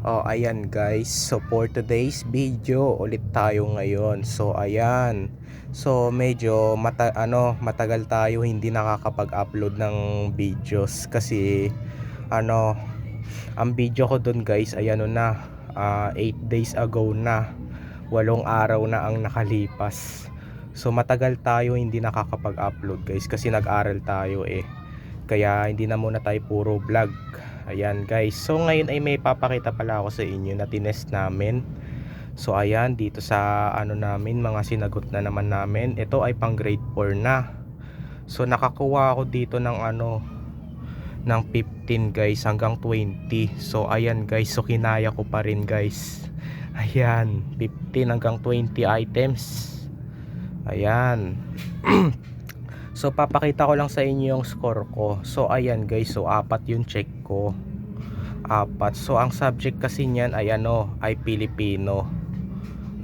Oh, ayan guys. So for today's video, ulit tayo ngayon. So ayan. So medyo mata ano, matagal tayo hindi nakakapag-upload ng videos kasi ano, ang video ko dun guys ay ano na 8 days ago na. Walong araw na ang nakalipas. So matagal tayo hindi nakakapag-upload guys kasi nag-aral tayo eh. Kaya hindi na muna tayo puro vlog. Ayan guys. So ngayon ay may papakita pala ako sa inyo na tinest namin. So ayan dito sa ano namin mga sinagot na naman namin. Ito ay pang grade 4 na. So nakakuha ako dito ng ano ng 15 guys hanggang 20. So ayan guys. So kinaya ko pa rin guys. Ayan 15 hanggang 20 items. Ayan. So papakita ko lang sa inyo yung score ko. So ayan guys, so apat yung check ko. Apat. So ang subject kasi niyan ay ano, ay Pilipino.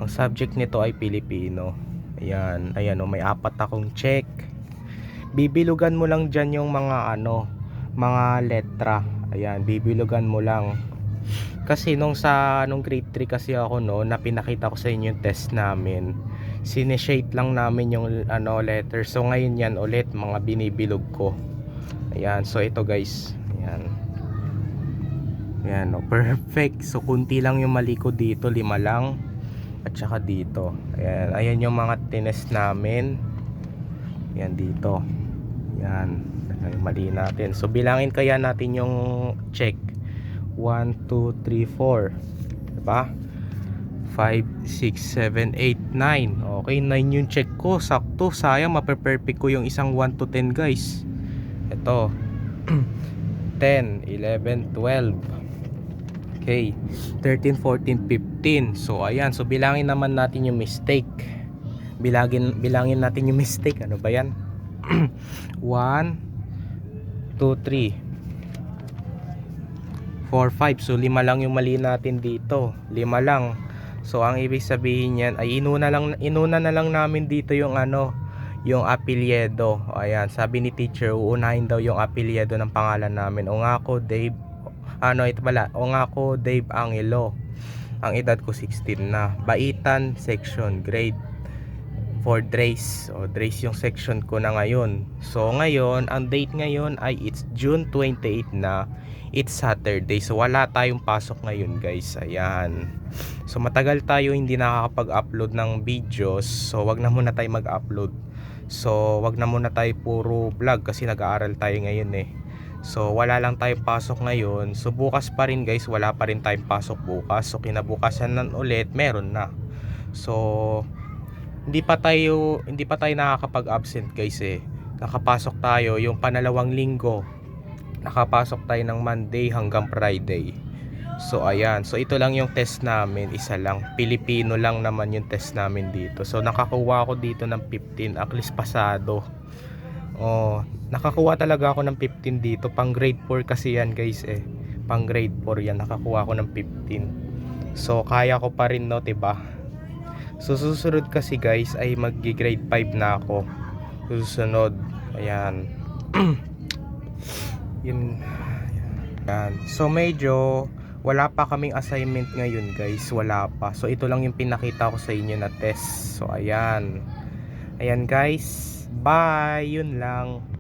Ang subject nito ay Pilipino. Ayan, ayan oh, may apat akong check. Bibilugan mo lang diyan yung mga ano, mga letra. Ayan, bibilugan mo lang. Kasi nung sa nung grade 3 kasi ako no, na pinakita ko sa inyo yung test namin sineshade lang namin yung ano letter so ngayon yan ulit mga binibilog ko ayan so ito guys ayan ayan no, perfect. So kunti lang yung mali ko dito. Lima lang. At saka dito. Ayan ayan yung mga tinest namin. Ayan dito. Ayan ayan mali natin. So bilangin kaya natin yung check. 1, 2, 3, 4 diba? 5, 6, 7, 8, 9 Okay, 9 yung check ko. Sakto, sayang mape-perfect ko yung isang 1 to 10 guys. Ito. 10, 11, 12 Okay 13, 14, 15 So ayan, so bilangin naman natin yung mistake. Bilangin, bilangin natin yung mistake. Ano ba yan? 1 2, 3 4, 5 So lima lang yung mali natin dito. Lima lang. So ang ibig sabihin niyan ay inuna lang inuna na lang namin dito yung ano, yung apelyido. Ayan, sabi ni teacher, uunahin daw yung apelyido ng pangalan namin. O nga ako Dave ano ito pala, o nga ako Dave Angelo. Ang edad ko 16 na. Baitan section grade for Drace. O Drace yung section ko na ngayon. So ngayon, ang date ngayon ay it's June 28 na. It's Saturday. So wala tayong pasok ngayon, guys. Ayan. So matagal tayo hindi nakakapag-upload ng videos. So wag na muna tayo mag-upload. So wag na muna tayo puro vlog kasi nag-aaral tayo ngayon eh. So wala lang tayong pasok ngayon. So bukas pa rin guys, wala pa rin tayong pasok bukas. So kinabukasan nan ulit, meron na. So hindi pa tayo hindi pa tayo nakakapag-absent guys eh. Nakapasok tayo yung panalawang linggo. Nakapasok tayo ng Monday hanggang Friday. So ayan, so ito lang yung test namin, isa lang. Pilipino lang naman yung test namin dito. So nakakuha ako dito ng 15, at least pasado. Oh, nakakuha talaga ako ng 15 dito. Pang grade 4 kasi yan, guys eh. Pang grade 4 yan, nakakuha ako ng 15. So kaya ko pa rin no, 'di ba? So susunod kasi guys ay maggi-grade 5 na ako. Susunod. Ayan. Yun. Ayan. So medyo wala pa kaming assignment ngayon guys wala pa so ito lang yung pinakita ko sa inyo na test so ayan ayan guys bye yun lang